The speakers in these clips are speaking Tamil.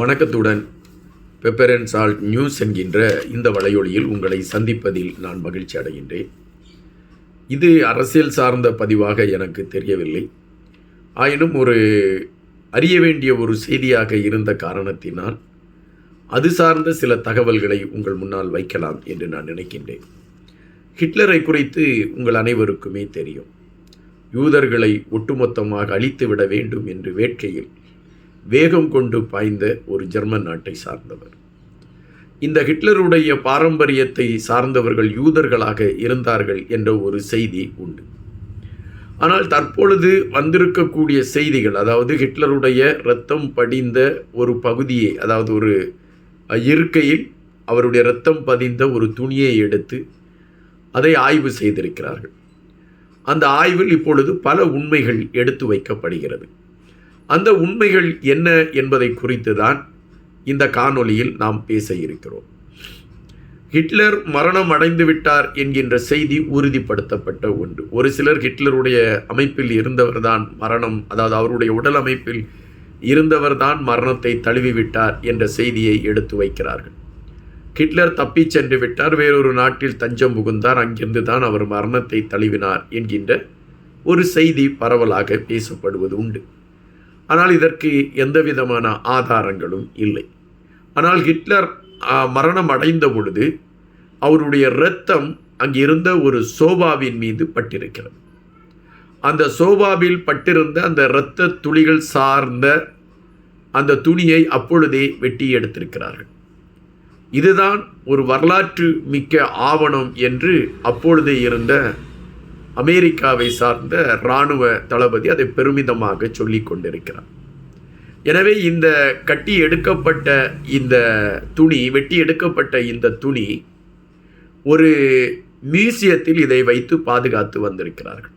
வணக்கத்துடன். பெப்பர் அண்ட் சால்ட் நியூஸ் என்கின்ற இந்த வலையொலியில் உங்களை சந்திப்பதில் நான் மகிழ்ச்சி அடைகின்றேன். இது அரசியல் சார்ந்த பதிவாக எனக்கு தெரியவில்லை. ஆயினும் ஒரு அறிய வேண்டிய ஒரு செய்தியாக இருந்த காரணத்தினால் அது சார்ந்த சில தகவல்களை உங்கள் முன்னால் வைக்கலாம் என்று நான் நினைக்கின்றேன். ஹிட்லரை குறித்து உங்கள் அனைவருக்குமே தெரியும். யூதர்களை ஒட்டுமொத்தமாக அழித்துவிட வேண்டும் என்று வேட்கையில் வேகம் கொண்டு பாய்ந்த ஒரு ஜெர்மன் நாட்டை சார்ந்தவர். இந்த ஹிட்லருடைய பாரம்பரியத்தை சார்ந்தவர்கள் யூதர்களாக இருந்தார்கள் என்ற ஒரு செய்தி உண்டு. ஆனால் தற்பொழுது வந்திருக்கக்கூடிய செய்திகள் அதாவது ஹிட்லருடைய இரத்தம் படிந்த ஒரு பகுதியை அதாவது ஒரு இருக்கையில் அவருடைய இரத்தம் பதிந்த ஒரு துணியை எடுத்து அதை ஆய்வு செய்திருக்கிறார்கள். அந்த ஆய்வில் இப்பொழுது பல உண்மைகள் எடுத்து வைக்கப்படுகிறது. அந்த உண்மைகள் என்ன என்பதை குறித்து தான் இந்த காணொளியில் நாம் பேச இருக்கிறோம். ஹிட்லர் மரணம் அடைந்து விட்டார் என்கின்ற செய்தி உறுதிப்படுத்தப்பட்ட ஒன்று. ஒரு சிலர் ஹிட்லருடைய அமைப்பில் இருந்தவர்தான் மரணம் அதாவது அவருடைய உடல் அமைப்பில் இருந்தவர்தான் மரணத்தை தழுவிவிட்டார் என்ற செய்தியை எடுத்து வைக்கிறார்கள். ஹிட்லர் தப்பிச் சென்று விட்டார் வேறொரு நாட்டில் தஞ்சம் புகுந்தார் அங்கிருந்து தான் அவர் மரணத்தை தழுவினார் என்கின்ற ஒரு செய்தி பரவலாக பேசப்படுவது உண்டு. ஆனால் இதற்கு எந்த விதமான ஆதாரங்களும் இல்லை. ஆனால் ஹிட்லர் மரணம் அடைந்த பொழுது அவருடைய இரத்தம் அங்கிருந்த ஒரு சோபாவின் மீது பட்டிருக்கிறது. அந்த சோபாவில் பட்டிருந்த அந்த இரத்த துளிகள் சார்ந்த அந்த துணியை அப்பொழுதே வெட்டி எடுத்திருக்கிறார்கள். இதுதான் ஒரு வரலாற்று மிக்க ஆவணம் என்று அப்பொழுதே இருந்த அமெரிக்காவை சார்ந்த இராணுவ தளபதி அதை பெருமிதமாக சொல்லிக் கொண்டிருக்கிறார். எனவே இந்த கட்டி எடுக்கப்பட்ட இந்த துணி வெட்டி எடுக்கப்பட்ட இந்த துணி ஒரு மியூசியத்தில் இதை வைத்து பாதுகாத்து வந்திருக்கிறார்கள்.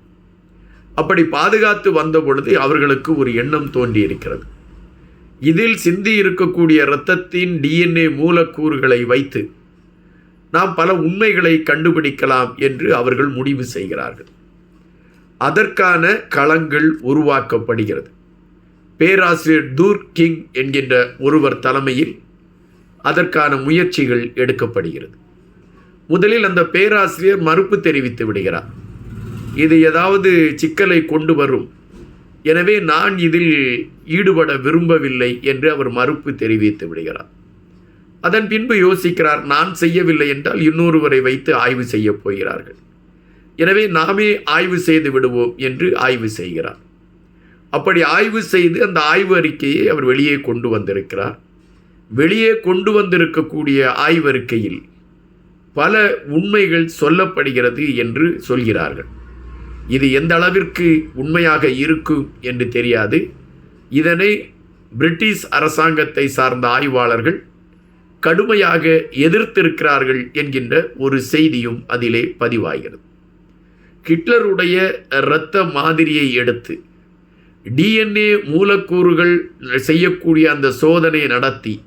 அப்படி பாதுகாத்து வந்த பொழுது அவர்களுக்கு ஒரு எண்ணம் தோன்றி இருக்கிறது இதில் சிந்தி இருக்கக்கூடிய இரத்தத்தின் டிஎன்ஏ மூலக்கூறுகளை வைத்து நாம் பல உண்மைகளை கண்டுபிடிக்கலாம் என்று அவர்கள் முடிவு செய்கிறார்கள். அதற்கான களங்கள் உருவாக்கப்படுகிறது. பேராசிரியர் தூர் கிங் என்கின்ற ஒருவர் தலைமையில் அதற்கான முயற்சிகள் எடுக்கப்படுகிறது. முதலில் அந்த பேராசிரியர் மறுப்பு தெரிவித்து விடுகிறார். இது ஏதாவது சிக்கலை கொண்டு வரும். எனவே நான் இதில் ஈடுபட விரும்பவில்லை என்று அவர் மறுப்பு தெரிவித்து விடுகிறார். அதன் பின்பு யோசிக்கிறார் நான் செய்யவில்லை என்றால் இன்னொருவரை வைத்து ஆய்வு செய்யப் போகிறார்கள். எனவே நாமே ஆய்வு செய்து விடுவோம் என்று ஆய்வு செய்கிறார். அப்படி ஆய்வு செய்து அந்த ஆய்வு அறிக்கையை அவர் வெளியே கொண்டு வந்திருக்கிறார். வெளியே கொண்டு வந்திருக்கக்கூடிய ஆய்வறிக்கையில் பல உண்மைகள் சொல்லப்படுகிறது என்று சொல்கிறார்கள். இது எந்த அளவிற்கு உண்மையாக இருக்கும் என்று தெரியாது. இதனை பிரிட்டிஷ் அரசாங்கத்தை சார்ந்த ஆய்வாளர்கள் கடுமையாக எதிர்த்திருக்கிறார்கள் என்கின்ற ஒரு செய்தியும் அதிலே பதிவாகிறது. ஹிட்லருடைய இரத்த மாதிரியை எடுத்து டிஎன்ஏ மூலக்கூறுகள் செய்யக்கூடிய அந்த சோதனை நடத்தி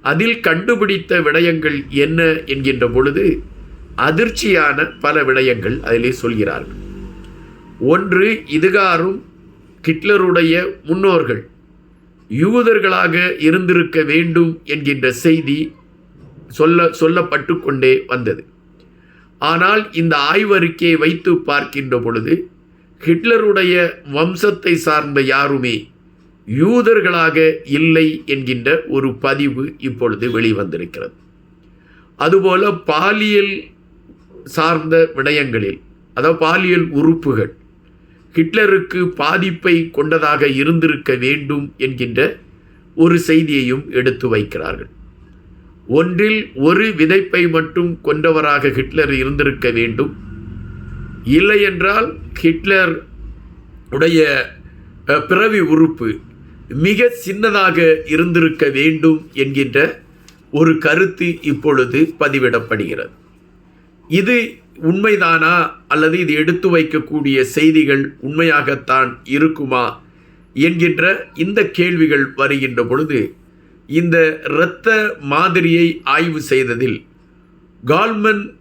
அதில் கண்டுபிடித்த விடயங்கள் என்ன என்கின்ற பொழுது அதிர்ச்சியான பல விடயங்கள் அதிலே சொல்கிறார்கள். ஒன்று இதுகாரும் ஹிட்லருடைய முன்னோர்கள் யூதர்களாக இருந்திருக்க வேண்டும் என்கின்ற செய்தி சொல்ல சொல்லப்பட்டு கொண்டே வந்தது. ஆனால் இந்த ஆய்வறிக்கையை வைத்து பார்க்கின்ற பொழுது ஹிட்லருடைய வம்சத்தை சார்ந்த யாருமே யூதர்களாக இல்லை என்கின்ற ஒரு பதிவு இப்பொழுது வெளிவந்திருக்கிறது. அதுபோல பாலியல் சார்ந்த விடயங்களில் அதாவது பாலியல் உறுப்புகள் ஹிட்லருக்கு பாதிப்பை கொண்டதாக இருந்திருக்க வேண்டும் என்கின்ற ஒரு செய்தியையும் எடுத்து வைக்கிறார்கள். ஒன்றில் ஒரு விதைப்பை மட்டும் கொண்டவராக ஹிட்லர் இருந்திருக்க வேண்டும். இல்லை என்றால் ஹிட்லர் உடைய பிறவி உறுப்பு மிக சின்னதாக இருந்திருக்க வேண்டும் என்கின்ற ஒரு கருத்து இப்பொழுது பதிவிடப்படுகிறது. இது உண்மைதானா? அல்லது இது எடுத்து வைக்கக்கூடிய செய்திகள் உண்மையாகத்தான் இருக்குமா? என்கின்ற இந்த கேள்விகள் வருகின்ற பொழுது இந்த இரத்த மாதிரியை ஆய்வு செய்ததில் கால்மன்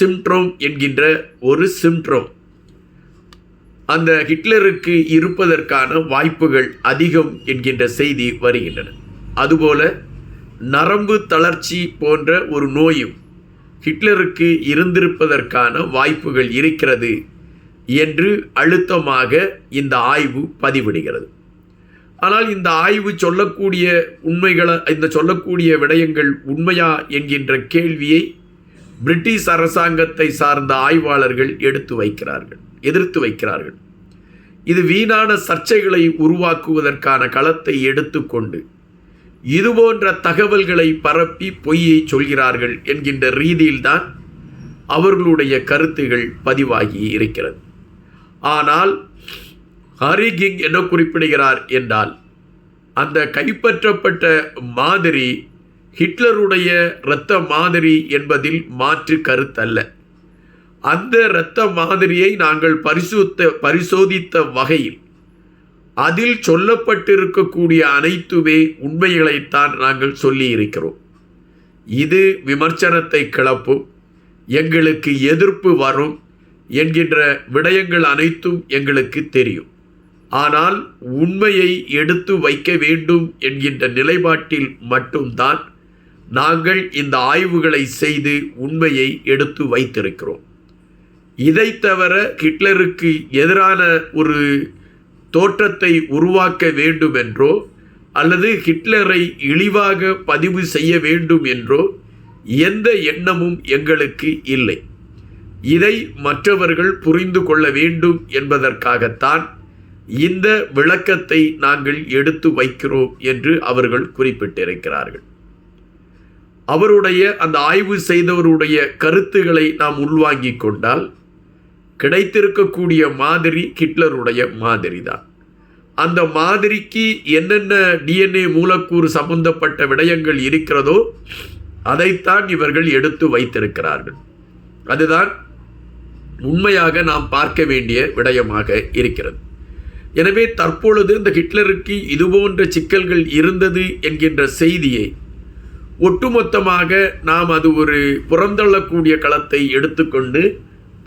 சிம்ட்ரோம் என்கின்ற ஒரு சிம்ட்ரோம் அந்த ஹிட்லருக்கு இருப்பதற்கான வாய்ப்புகள் அதிகம் என்கின்ற செய்தி வருகின்றன. அதுபோல நரம்பு தளர்ச்சி போன்ற ஒரு நோயும் ஹிட்லருக்கு இருந்திருப்பதற்கான வாய்ப்புகள் இருக்கிறது என்று அழுத்தமாக இந்த ஆய்வு பதிவிடுகிறது. ஆனால் இந்த ஆய்வு சொல்லக்கூடிய உண்மைகளை இந்த சொல்லக்கூடிய விடயங்கள் உண்மையா என்கின்ற கேள்வியை பிரிட்டிஷ் அரசாங்கத்தை சார்ந்த ஆய்வாளர்கள் எடுத்து வைக்கிறார்கள் எதிர்த்து வைக்கிறார்கள். இது வீணான சர்ச்சைகளை உருவாக்குவதற்கான களத்தை எடுத்துக்கொண்டு இதுபோன்ற தகவல்களை பரப்பி பொய்யை சொல்கிறார்கள் என்கின்ற ரீதியில்தான் அவர்களுடைய கருத்துகள் பதிவாகி இருக்கிறது. ஆனால் ஹரி கிங் என்ன குறிப்பிடுகிறார் என்றால் அந்த கைப்பற்றப்பட்ட மாதிரி ஹிட்லருடைய இரத்த மாதிரி என்பதில் மாற்று கருத்தல்ல. அந்த இரத்த மாதிரியை நாங்கள் பரிசுத்த பரிசோதித்த வகையில் அதில் சொல்லப்பட்டிருக்கக்கூடிய அனைத்துமே உண்மைகளைத்தான் நாங்கள் சொல்லி இருக்கிறோம் இது விமர்சனத்தை கிளப்பும் எங்களுக்கு எதிர்ப்பு வரும் என்கின்ற விடயங்கள் அனைத்தும் எங்களுக்கு தெரியும். ஆனால் உண்மையை எடுத்து வைக்க வேண்டும் என்கின்ற நிலைப்பாட்டில் மட்டும்தான் நாங்கள் இந்த ஆய்வுகளை செய்து உண்மையை எடுத்து வைத்திருக்கிறோம். இதை தவிர ஹிட்லருக்கு எதிரான ஒரு தோற்றத்தை உருவாக்க வேண்டும் என்றோ அல்லது ஹிட்லரை இழிவாக பதிவு செய்ய வேண்டும் என்றோ எந்த எண்ணமும் எங்களுக்கு இல்லை. இதை மற்றவர்கள் புரிந்து கொள்ள வேண்டும் என்பதற்காகத்தான் இந்த விளக்கத்தை நாங்கள் எடுத்து வைக்கிறோம் என்று அவர்கள் குறிப்பிட்டிருக்கிறார்கள். அவருடைய அந்த ஆய்வு செய்தவருடைய கருத்துக்களை நாம் உள்வாங்கிக் கொண்டால் கிடைத்திருக்கக்கூடிய மாதிரி ஹிட்லருடைய மாதிரி தான் அந்த மாதிரிக்கு என்னென்ன டிஎன்ஏ மூலக்கூறு சம்பந்தப்பட்ட விடயங்கள் இருக்கிறதோ அதைத்தான் இவர்கள் எடுத்து வைத்திருக்கிறார்கள். அதுதான் உண்மையாக நாம் பார்க்க வேண்டிய விடயமாக இருக்கிறது. எனவே தற்பொழுது இந்த ஹிட்லருக்கு இதுபோன்ற சிக்கல்கள் இருந்தது என்கின்ற செய்தியை ஒட்டுமொத்தமாக நாம் அது ஒரு புறந்தள்ளக்கூடிய களத்தை எடுத்துக்கொண்டு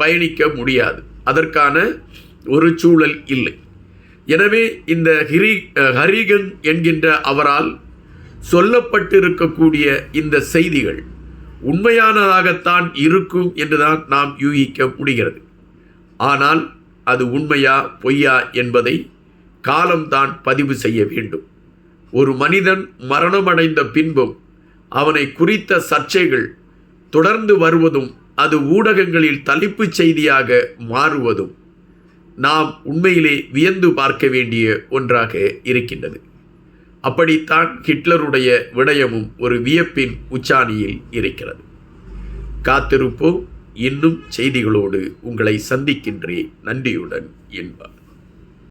பயணிக்க முடியாது. அதற்கான ஒரு சூழல் இல்லை. எனவே இந்த ஹிரி ஹரிகன் என்கின்ற அவரால் சொல்லப்பட்டிருக்கக்கூடிய இந்த செய்திகள் உண்மையானதாகத்தான் இருக்கும் என்றுதான் நாம் யூகிக்க முடிகிறது. ஆனால் அது உண்மையா பொய்யா என்பதை காலம்தான் பதிவு செய்ய வேண்டும். ஒரு மனிதன் மரணமடைந்த பின்பும் அவனை குறித்த சர்ச்சைகள் தொடர்ந்து வருவதும் அது ஊடகங்களில் தலைப்புச் செய்தியாக மாறுவதும் நாம் உண்மையிலே வியந்து பார்க்க வேண்டிய ஒன்றாக இருக்கின்றது. அப்படித்தான் ஹிட்லருடைய விடயமும் ஒரு வியப்பின் உச்சாணியில் இருக்கிறது. காத்திருப்போம். இன்னும் செய்திகளோடு உங்களை சந்திக்கின்றேன் நன்றியுடன் என்பார்.